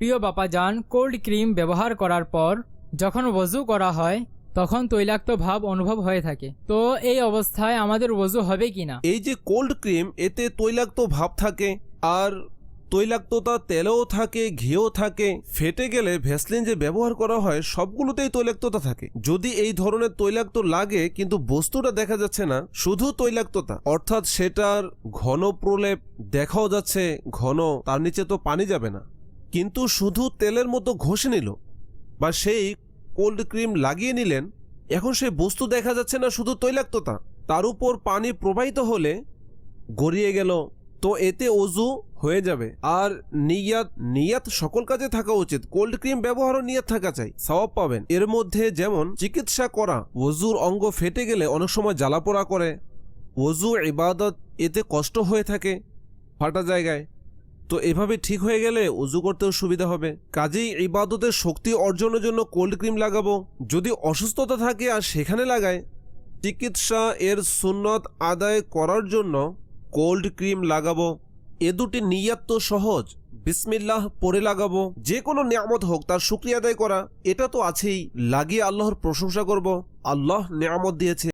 প্রিয় বাপাজান cold cream ব্যবহার করার পর যখন ওযু করা হয়, তখন তৈলাক্ত ভাব অনুভব হয়ে থাকে। তো এই অবস্থায় আমাদের ওযু হবে কি না এই যে কোল্ড ক্রিম এতে তৈলাক্ত ভাব থাকে আর তৈলাক্ততা তেলেও থাকে, ঘিও থাকে। ফেটে গেলে ভ্যাসলিন যে ব্যবহার করা হয়, সবগুলোতেই তৈলাক্ততা থাকে। যদি এই ধরনের তৈলাক্ত লাগে, কিন্তু বস্তুটা দেখা যাচ্ছে না, শুধু তৈলাক্ততা। অর্থাৎ সেটার ঘন প্রলেপ দেখাও যাচ্ছে, ঘন, তার নিচে তো পানি যাবে না। কিন্তু শুধু তেলের মতো ঘষে নিল বা সেই কোল্ড ক্রিম লাগিয়ে নিলেন, এখন সেই বস্তু দেখা যাচ্ছে না শুধু তৈলাক্ততা। তার উপর পানি প্রবাহিত হলে গড়িয়ে গেল, তো এতে অজু হয়ে যাবে। আর নিয়াত নিয়াত সকল কাজে থাকা উচিত। কোল্ড ক্রিম ব্যবহারও নিয়াত থাকা চাই, সওয়াব পাবেন। এর মধ্যে যেমন চিকিৎসা করা, অজুর অঙ্গ ফেটে গেলে অনেক সময় জ্বালাপোড়া করে। অজু, ইবাদত, এতে কষ্ট হয়ে থাকে ফাটা জায়গায়। তো এভাবে ঠিক হয়ে গেলে উজু করতেও সুবিধা হবে। কাজেই ইবাদতের শক্তি অর্জনের জন্য কোল্ড ক্রিম লাগাবো। যদি অসুস্থতা থাকে আর সেখানে লাগায়, চিকিৎসা এর সুন্নত আদায় করার জন্য কোল্ড ক্রিম লাগাবো। এ দুটি নিয়াত তো সহজ। বিসমিল্লাহ পরে লাগাবো। যে কোনো নিয়ামত হোক, তার শুক্রিয়া আদায় করা। এটা তো আছেই। লাগিয়ে আল্লাহর প্রশংসা করব। আল্লাহ নিয়ামত দিয়েছে।